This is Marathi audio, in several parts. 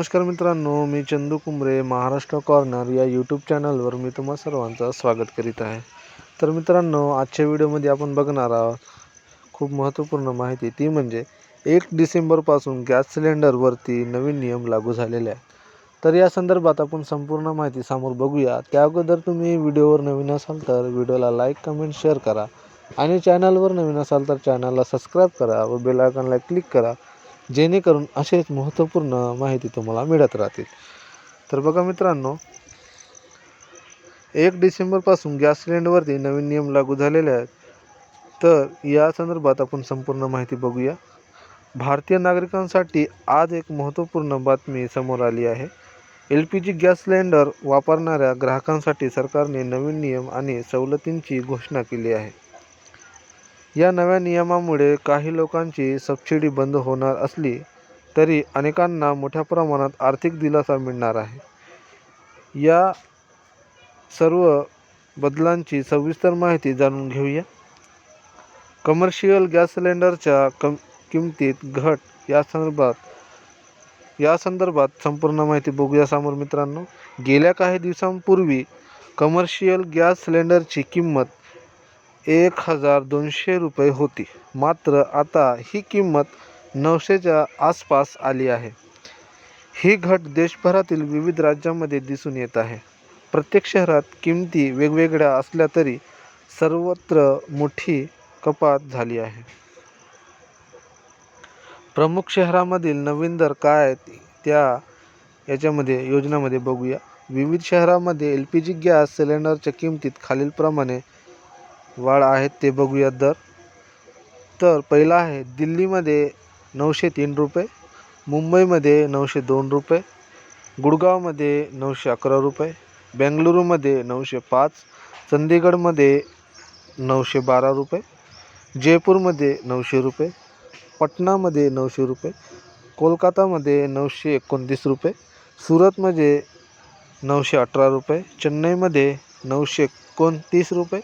नमस्कार मित्रांनो मी चंदू कुंबरे महाराष्ट्र कॉर्नर या यूट्यूब चॅनलवर मी तुम्हा सर्वांचं स्वागत करीत आहे. तर मित्रांनो आजच्या व्हिडिओमध्ये आपण बघणार आहोत खूप महत्त्वपूर्ण माहिती ती म्हणजे एक डिसेंबरपासून गॅस सिलेंडरवरती नवीन नियम लागू झालेले आहेत. तर या संदर्भात आपण संपूर्ण माहिती समोर बघूया. त्या अगोदर तुम्ही व्हिडिओवर नवीन असाल तर व्हिडिओला लाईक कमेंट शेअर करा. आणि चॅनलवर नवीन असाल तर चॅनलला सबस्क्राईब करा व बेल आयकॉनला क्लिक करा. जेणेकरून असेच महत्त्वपूर्ण माहिती तुम्हाला मिळत राहतील. तर बघा मित्रांनो एक डिसेंबरपासून गॅस सिलेंडरवरती नवीन नियम लागू झालेले आहेत. तर या संदर्भात आपण संपूर्ण माहिती बघूया. भारतीय नागरिकांसाठी आज एक महत्त्वपूर्ण बातमी समोर आली आहे. L P G gas cylinder वापरणाऱ्या ग्राहकांसाठी सरकारने नवीन नियम आणि सवलतींची घोषणा केली आहे. या नव्या नियमामुळे काही लोकांची सबसिडी बंद होणार असली तरी अनेकांना मोठ्या प्रमाणात आर्थिक दिलासा मिळणार आहे. या सर्व बदलांची सविस्तर माहिती जाणून घेऊया. कमर्शियल गॅस सिलेंडरच्या कम किमतीत घट या संदर्भात या संदर्भात संपूर्ण माहिती बघूया समोर मित्रांनो. गेल्या काही दिवसांपूर्वी कमर्शियल गॅस सिलेंडरची किंमत एक हजार दोनशे रुपये होती. मात्र आता ही किंमत नऊशेच्या आसपास आली आहे. ही घट देशभरातील विविध राज्यांमध्ये दिसून येत आहे. प्रत्येक शहरात किमती वेगवेगळ्या असल्या तरी सर्वत्र मोठी कपात झाली आहे. प्रमुख शहरामधील नवीन दर काय आहेत त्या याच्यामध्ये योजनामध्ये बघूया. विविध शहरामध्ये एल पी जी गॅस सिलेंडरच्या किमतीत खालीलप्रमाणे वाढ आहेत ते बघूया दर. तर पहिला आहे दिल्लीमध्ये नऊशे तीन रुपये मुंबईमध्ये नऊशे दोन रुपये गुडगावमध्ये नऊशे अकरा रुपये बेंगलुरूमध्ये नऊशे पाच चंदीगडमध्ये नऊशे बारा रुपये जयपूरमध्ये नऊशे रुपये पटनामध्ये नऊशे रुपये कोलकातामध्ये नऊशे एकोणतीस रुपये सुरतमध्ये नऊशे अठरा रुपये चेन्नईमध्ये नऊशे एकोणतीस रुपये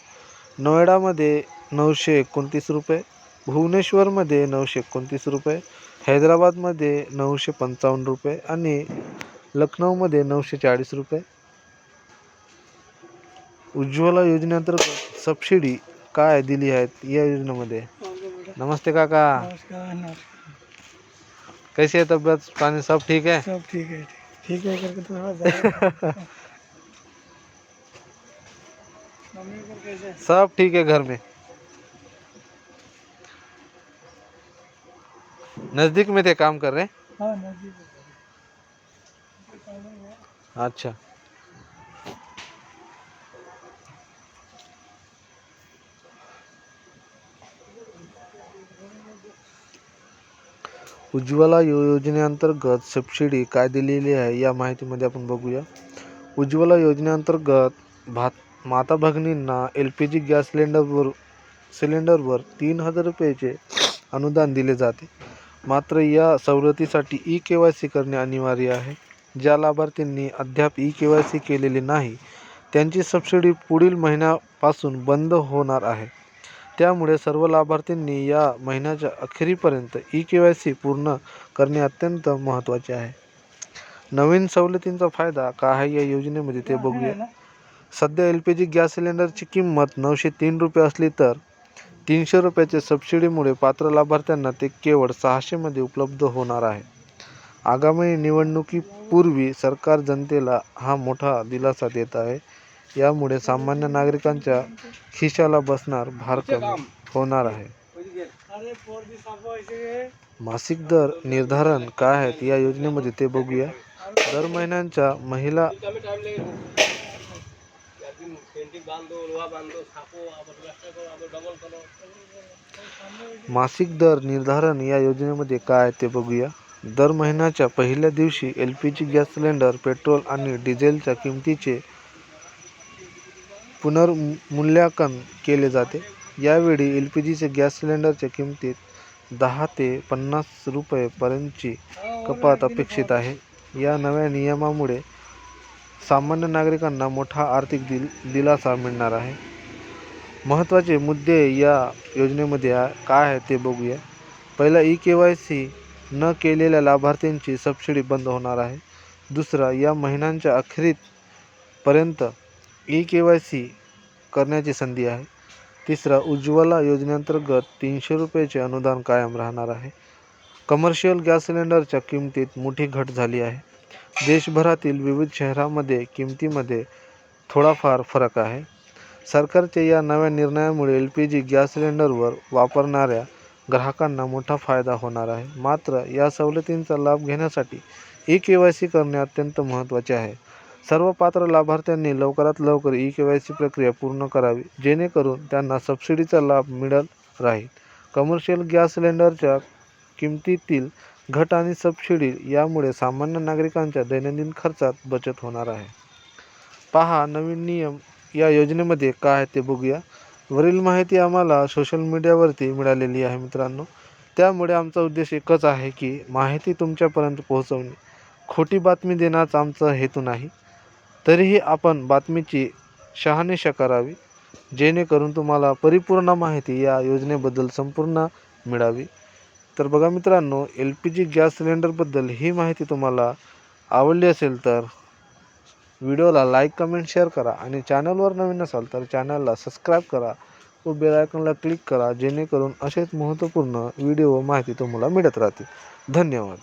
नोएडामध्ये नऊशे एकोणतीस रुपये भुवनेश्वरमध्ये नऊशे एकोणतीस रुपये हैदराबादमध्ये नऊशे पंचावन्न रुपये आणि लखनौमध्ये नऊशे चाळीस रुपये. उज्ज्वला योजनेअंतर्गत सबसिडी काय दिली आहेत या योजनेमध्ये? नमस्ते काका. नमस्कार. नमस्कार कैसी है तबीयत? पानी सब ठीक है सब ठीक है ठीक है करके थोड़ा सब ठीक है घर में। नज़दीक में थे काम कर रहे हैं? अच्छा। उज्ज्वला योजनेअंतर्गत सबसिडी काय दिलेली आहे या माहितीमध्ये आपण बघूया. उज्ज्वला योजनेअंतर्गत भात माता भगिनींना एल पी जी गॅस सिलेंडरवर सिलेंडरवर तीन हजार रुपयाचे अनुदान दिले जाते. मात्र या सवलतीसाठी ई के वाय सी करणे अनिवार्य आहे. ज्या लाभार्थींनी अद्याप ई के वाय सी केलेली नाही त्यांची सबसिडी पुढील महिन्यापासून बंद होणार आहे. त्यामुळे सर्व लाभार्थींनी या महिन्याच्या अखेरीपर्यंत ई के वाय सी पूर्ण करणे अत्यंत महत्त्वाचे आहे. नवीन सवलतींचा फायदा काय आहे या योजनेमध्ये ते बघूया. सध्या एल पी जी गॅस सिलेंडरची किंमत नऊशे तीन रुपये असली तर तीनशे रुपयाच्या सबसिडीमुळे पात्र लाभार्थ्यांना ते केवळ सहाशेमध्ये उपलब्ध होणार आहे. आगामी निवडणुकीपूर्वी सरकार जनतेला हा मोठा दिलासा देत आहे. यामुळे सामान्य नागरिकांच्या खिशाला बसणार भार कमी होणार आहे. मासिक दर निर्धारण काय आहेत या योजनेमध्ये ते बघूया. दर महिन्यांच्या महिला मासिक दर निर्धारण या योजनेमध्ये काय आहे ते बघूया. दर महिन्याच्या पहिल्या दिवशी L P G gas cylinder petrol आणि डिझेलच्या किमतीचे पुनर्मूल्यांकन केले जाते. यावेळी एल पी जीचे गॅस सिलेंडरच्या किमतीत दहा ते पन्नास रुपयेपर्यंतची कपात अपेक्षित आहे. या नव्या नियमामुळे सामान्य नागरिकांना मोठा आर्थिक दिल दिलासा मिळणार आहे. महत्त्वाचे मुद्दे या योजनेमध्ये काय आहे ते बघूया. पहिला ई के वाय सी न केलेल्या लाभार्थ्यांची सबसिडी बंद होणार आहे. दुसरा या महिन्यांच्या अखेरीपर्यंत ई के वाय सी करण्याची संधी आहे. तिसरा उज्ज्वला योजनेअंतर्गत तीनशे रुपयाचे अनुदान कायम राहणार आहे. कमर्शियल गॅस सिलेंडरच्या किमतीत मोठी घट झाली आहे. देशभरातील विविध शहरांमध्ये किमतीमध्ये थोडाफार फरक आहे. सरकारच्या या नव्या निर्णयामुळे एल पी जी गॅस सिलेंडरवर वापरणाऱ्या ग्राहकांना मोठा फायदा होणार आहे. मात्र या सवलतींचा लाभ घेण्यासाठी ई के वाय सी करणे अत्यंत महत्त्वाचे आहे. सर्व पात्र लाभार्थ्यांनी लवकरात लवकर ई के वाय सी प्रक्रिया पूर्ण करावी जेणेकरून त्यांना सबसिडीचा लाभ मिळत राहील. कमर्शियल गॅस सिलेंडरच्या किमतीतील घट आणि सबसिडी यामुळे सामान्य नागरिकांच्या दैनंदिन खर्चात बचत होणार आहे. पहा नवीन नियम या योजनेमध्ये काय आहे ते बघूया. वरील माहिती आम्हाला सोशल मीडियावरती मिळालेली आहे मित्रांनो. त्यामुळे आमचा उद्देश एकच आहे की माहिती तुमच्यापर्यंत पोहोचवणे. खोटी बातमी देण्याचा आमचा हेतू नाही. तरीही आपण बातमीची शहानिशा करावी. जेणेकरून तुम्हाला परिपूर्ण माहिती या योजनेबद्दल संपूर्ण मिळावी. तर बघा मित्रांनो एल पी जी गॅस सिलेंडरबद्दल ही माहिती तुम्हाला आवडली असेल तर व्हिडिओला लाईक कमेंट शेअर करा आणि चॅनलवर नवीन असाल तर चॅनलला सबस्क्राईब करा व बेल क्लिक करा जेणेकरून असेच महत्त्वपूर्ण व्हिडिओ व माहिती तुम्हाला मिळत राहतील. धन्यवाद.